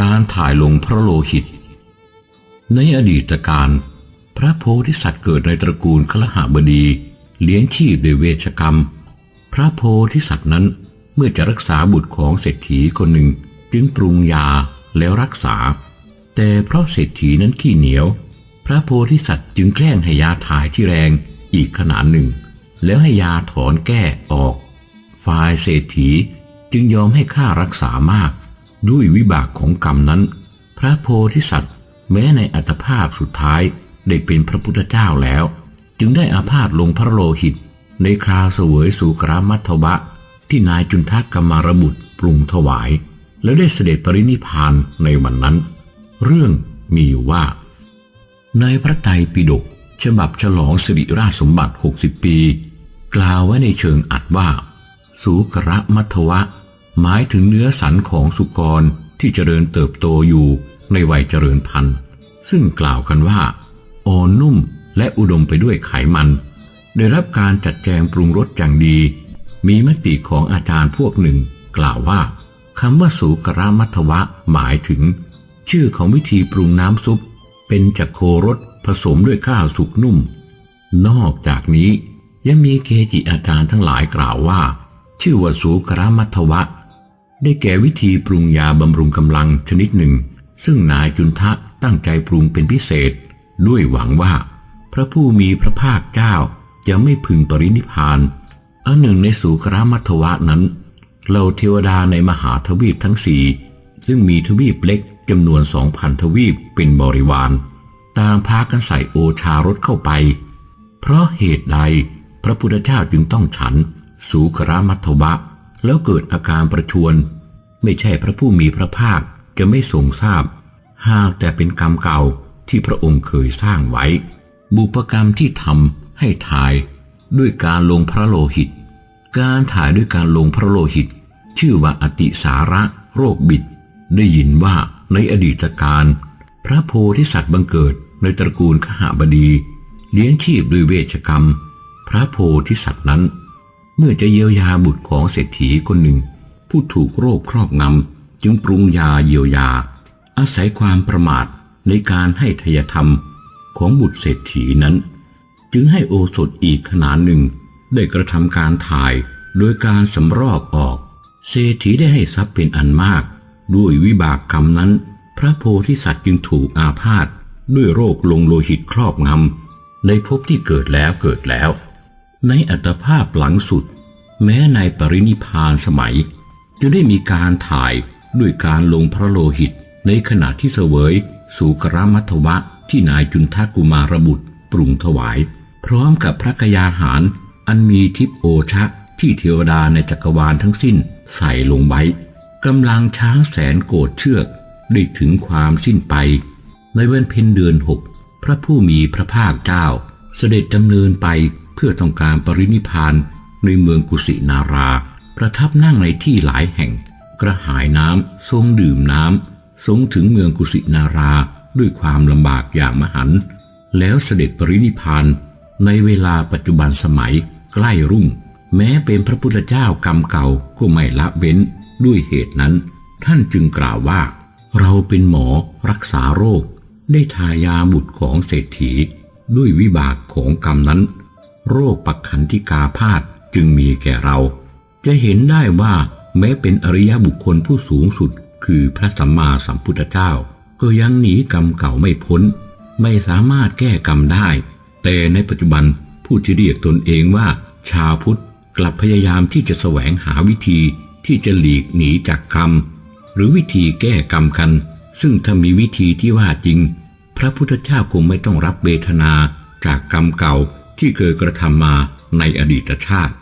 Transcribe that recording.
การถ่ายลงพระโลหิต ในอดีตการพระโพธิสัตว์เกิดในตระกูลคลหบดีเลี้ยงชีพด้วยเวชกรรม พระโพธิสัตว์นั้นเมื่อจะรักษาบุตรของเศรษฐีคนหนึ่งจึงปรุงยาแล้วรักษา แต่เพราะเศรษฐีนั้นขี้เหนียว พระโพธิสัตว์จึงแกล้งให้ยาถ่ายที่แรงอีกขนาดหนึ่ง แล้วให้ยาถอนแก้ออก ฝ่ายเศรษฐีจึงยอมให้ค่ารักษามาก ด้วยวิบากของกรรมนั้น พระโพธิสัตว์ แม้ในอัตภาพสุดท้ายได้เป็นพระพุทธเจ้าแล้ว จึงได้อาพาธลงพระโลหิต ในคราวเสวยสุกรามัทวะ ที่นายจุนทักกรรมารบุตรปรุงถวาย แล้วได้เสด็จปรินิพพานในวันนั้น เรื่องมีอยู่ว่า ในพระไตรปิฎกฉบับฉลองสิริราชสมบัติ 60 ปี กล่าวไว้ในเชิงอัดว่า สุกระมัทวะ หมายถึงเนื้อสันของสุกรที่เจริญเติบโตอยู่ในวัยเจริญพันธุ์ ซึ่งกล่าวกันว่าอ่อนนุ่มและอุดมไปด้วยไขมัน ได้รับการจัดแจงปรุงรสอย่างดี มีมติของอาจารย์พวกหนึ่ง กล่าวว่าคำว่าสุกรมัทวะหมายถึง ชื่อของวิธีปรุงน้ำซุป เป็นจักโครสผสมด้วยข้าวสุกนุ่ม นอกจากนี้ยังมีเกจิอาจารย์ทั้งหลายกล่าวว่า ชื่อว่าสูกรมัทวะ ได้แก่วิธีปรุงยาบำรุงกำลังชนิดหนึ่ง ซึ่งนายจุนทะตั้งใจปรุงเป็นพิเศษ ด้วยหวังว่า พระผู้มีพระภาคเจ้าจะไม่พึงปรินิพานอันหนึ่งในสูกรามัทวะนั้นเราเทวดาในมหาทวีปทั้งสี่ซึ่งมีทวีปเล็กจำนวนสองพันทวีปเป็นบริวารต่างพากันใส่โอชารสเข้าไป เพราะเหตุใดพระพุทธเจ้าจึงต้องฉัน สูกรามัทวะ แล้วเกิดอาการประชวน ไม่ใช่พระผู้มีพระภาคจะไม่ทรงทราบ หากแต่เป็นกรรมเก่าที่พระองค์เคยสร้างไว้ บุพกรรมที่ทำให้ถ่ายด้วยการลงพระโลหิต การถ่ายด้วยการลงพระโลหิต ชื่อว่าอติสาระโรคบิด ได้ยินว่าในอดีตการ พระโพธิสัตว์บังเกิดในตระกูลขหบดี เลี้ยงชีพด้วยเวชกรรม พระโพธิสัตว์นั้น เมื่อจะเยียวยาบุตรของเศรษฐีคนหนึ่ง ผู้ถูกโรคครอบงำจึงปรุงยาเยียวยา อาศัยความประมาทในการให้ทยธรรมของบุตรเศรษฐีนั้น จึงให้โอสถอีกขนาดหนึ่ง ได้กระทำการถ่ายโดยการสำรอกออก เศรษฐีได้ให้ทรัพย์เป็นอันมาก ด้วยวิบากกรรมนั้น พระโพธิสัตว์จึงถูกอาพาธด้วยโรคลงโลหิตครอบงำในภพที่เกิดแล้วเกิดแล้ว ในอัตภาพหลังสุด แม้ในปรินิพานสมัย จะได้มีการถ่ายด้วยการลงพระโลหิตในขณะที่เสวยสุกรมัทวะที่นายจุนทกุมารบุตรปรุงถวาย พร้อมกับพระกยาหาร อันมีทิพโอชะที่เทวดาในจักรวาลทั้งสิ้นใส่ลงไว้กำลังช้างแสนโกรธเชือกได้ถึงความสิ้นไป ในวันเพ็ญเดือนหกพระผู้มีพระภาคเจ้าเสด็จดำเนินไป เพื่อต้องการปรินิพานในเมืองกุสินารา ประทับนั่งในที่หลายแห่ง กระหายน้ำทรงดื่มน้ำทรงถึงเมืองกุสินาราด้วยความลำบากอย่างมหันต์แล้วเสด็จปรินิพพานในเวลาปัจจุบันสมัยใกล้รุ่ง แม้เป็นพระพุทธเจ้ากรรมเก่าก็ไม่ละเว้นด้วยเหตุนั้น ท่านจึงกล่าวว่า เราเป็นหมอรักษาโรค ได้ทายาบุตรของเศรษฐี ด้วยวิบากของกรรมนั้น โรคปักขันธิกาพาธจึงมีแก่เรา จะเห็นได้ว่าแม้เป็นอริยบุคคลผู้สูงสุด คือพระสัมมาสัมพุทธเจ้า ก็ยังหนีกรรมเก่าไม่พ้น ไม่สามารถแก้กรรมได้ แต่ในปัจจุบันผู้ที่เรียกตนเองว่า ชาวพุทธกลับพยายามที่จะแสวงหาวิธีที่จะหลีกหนีจากกรรม หรือวิธีแก้กรรมกัน ซึ่งถ้ามีวิธีที่ว่าจริง พระพุทธเจ้าคงไม่ต้องรับเวทนาจากกรรมเก่า ที่เคยกระทำมาในอดีตชาติ